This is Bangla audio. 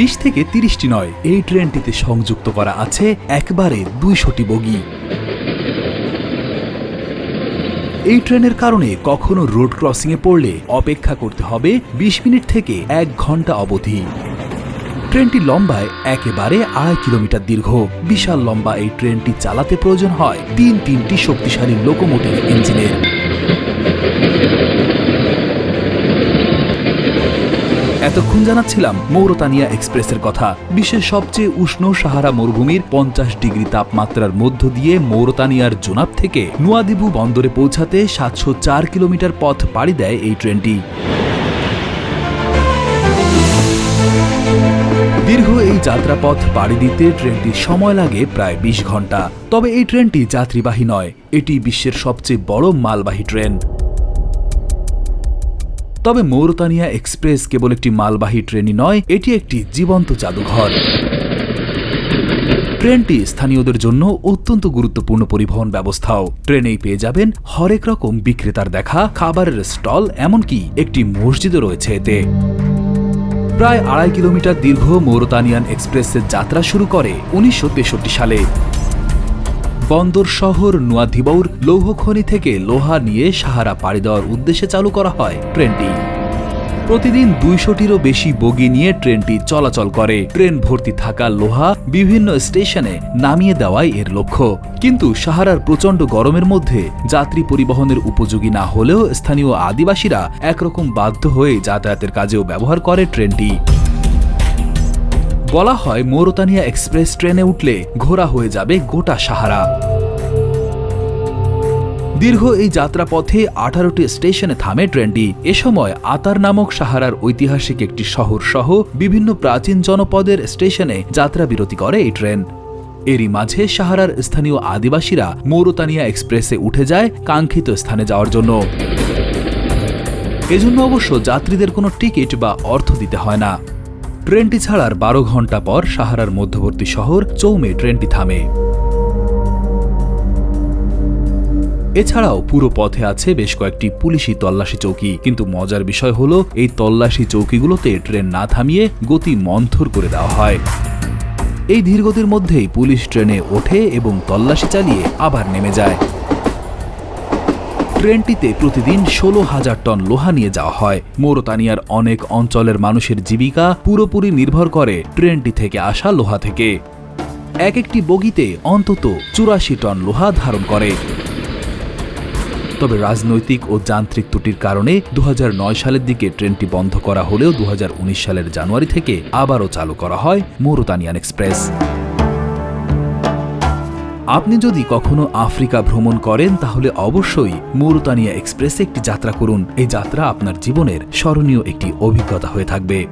বিশ থেকে তিরিশটি নয়। এই ট্রেনটিতে সংযুক্ত করা আছে একবারে দুইশোটি বগি। এই ট্রেনের কারণে কখনো রোড ক্রসিংয়ে পড়লে অপেক্ষা করতে হবে ২০ মিনিট থেকে এক ঘণ্টা অবধি। ট্রেনটি লম্বায় একেবারে আড়াই কিলোমিটার দীর্ঘ। বিশাল লম্বা এই ট্রেনটি চালাতে প্রয়োজন হয় তিন তিনটি শক্তিশালী লোকোমোটিভ ইঞ্জিনের। এতক্ষণ জানাচ্ছিলাম মৌরতানিয়া এক্সপ্রেসের কথা। বিশ্বের সবচেয়ে উষ্ণ সাহারা মরুভূমির পঞ্চাশ ডিগ্রি তাপমাত্রার মধ্য দিয়ে মৌরতানিয়ার জোনাব থেকে নুয়াদিবু বন্দরে পৌঁছাতে সাতশো চার কিলোমিটার পথ পাড়ি দেয় এই ট্রেনটি। দীর্ঘ এই যাত্রাপথ পাড়ি দিতে ট্রেনটির সময় লাগে প্রায় ২০ ঘণ্টা। তবে এই ট্রেনটি যাত্রীবাহী নয়, এটি বিশ্বের সবচেয়ে বড় মালবাহী ট্রেন। তবে মৌরতানিয়া এক্সপ্রেস কেবল একটি মালবাহী ট্রেনই নয়, এটি একটি জীবন্ত জাদুঘর। ট্রেনটি স্থানীয়দের জন্য অত্যন্ত গুরুত্বপূর্ণ পরিবহন ব্যবস্থাও। ট্রেনেই পেয়ে যাবেন হরেক রকম বিক্রেতার দেখা, খাবারের স্টল, এমনকি একটি মসজিদও রয়েছে এতে। প্রায় আড়াই কিলোমিটার দীর্ঘ মৌরতানিয়ান এক্সপ্রেসের যাত্রা শুরু করে উনিশশো তেষট্টি সালে। বন্দর শহর নুয়াধিবৌর লৌহখনি থেকে লোহা নিয়ে সাহারা পাড়ি দেওয়ার উদ্দেশ্যে চালু করা হয় ট্রেনটি। প্রতিদিন দুইশোটিরও বেশি বগি নিয়ে ট্রেনটি চলাচল করে। ট্রেন ভর্তি থাকা লোহা বিভিন্ন স্টেশনে নামিয়ে দেওয়াই এর লক্ষ্য। কিন্তু সাহারার প্রচণ্ড গরমের মধ্যে যাত্রী পরিবহনের উপযোগী না হলেও স্থানীয় আদিবাসীরা একরকম বাধ্য হয়ে যাতায়াতের কাজেও ব্যবহার করে ট্রেনটি। বলা হয় মৌরতানিয়া এক্সপ্রেস ট্রেনে উঠলে ঘোরা হয়ে যাবে গোটা সাহারা। দীর্ঘ এই যাত্রাপথে আঠারোটি স্টেশনে থামে ট্রেনটি। এ সময় আতার নামক সাহারার ঐতিহাসিক একটি শহর সহ বিভিন্ন প্রাচীন জনপদের স্টেশনে যাত্রা বিরতি করে এই ট্রেন। এরই মাঝে সাহারার স্থানীয় আদিবাসীরা মৌরতানিয়া এক্সপ্রেসে উঠে যায় কাঙ্ক্ষিত স্থানে যাওয়ার জন্য। এজন্য অবশ্য যাত্রীদের কোনো টিকিট বা অর্থ দিতে হয় না। ট্রেনটি ছাড়ার বারো ঘণ্টা পর সাহারার মধ্যবর্তী শহর চৌমে ট্রেনটি থামে। এছাড়াও পুরো পথে আছে বেশ কয়েকটি পুলিশি তল্লাশি চৌকি, কিন্তু মজার বিষয় হলো, এই তল্লাশি চৌকিগুলোতে ট্রেন না থামিয়ে গতি মন্থর করে দেওয়া হয়। এই ধীরগতির মধ্যেই পুলিশ ট্রেনে ওঠে এবং তল্লাশি চালিয়ে আবার নেমে যায়। ট্রেনটিতে প্রতিদিন ষোলো হাজার টন লোহা নিয়ে যাওয়া হয়। মৌরতানিয়ার অনেক অঞ্চলের মানুষের জীবিকা পুরোপুরি নির্ভর করে ট্রেনটি থেকে আসা লোহা থেকে। এক একটি বগিতে অন্তত চুরাশি টন লোহা ধারণ করে। তবে রাজনৈতিক ও যান্ত্রিক ত্রুটির কারণে দু হাজার নয় সালের দিকে ট্রেনটি বন্ধ করা হলেও দু হাজার উনিশ সালের জানুয়ারি থেকে আবারও চালু করা হয় মৌরতানিয়ান এক্সপ্রেস। আপনি যদি কখনো আফ্রিকা ভ্রমণ করেন, তাহলে অবশ্যই মুরুতানিয়া এক্সপ্রেসে একটি যাত্রা করুন। এই যাত্রা আপনার জীবনের স্মরণীয় একটি অভিজ্ঞতা হয়ে থাকবে।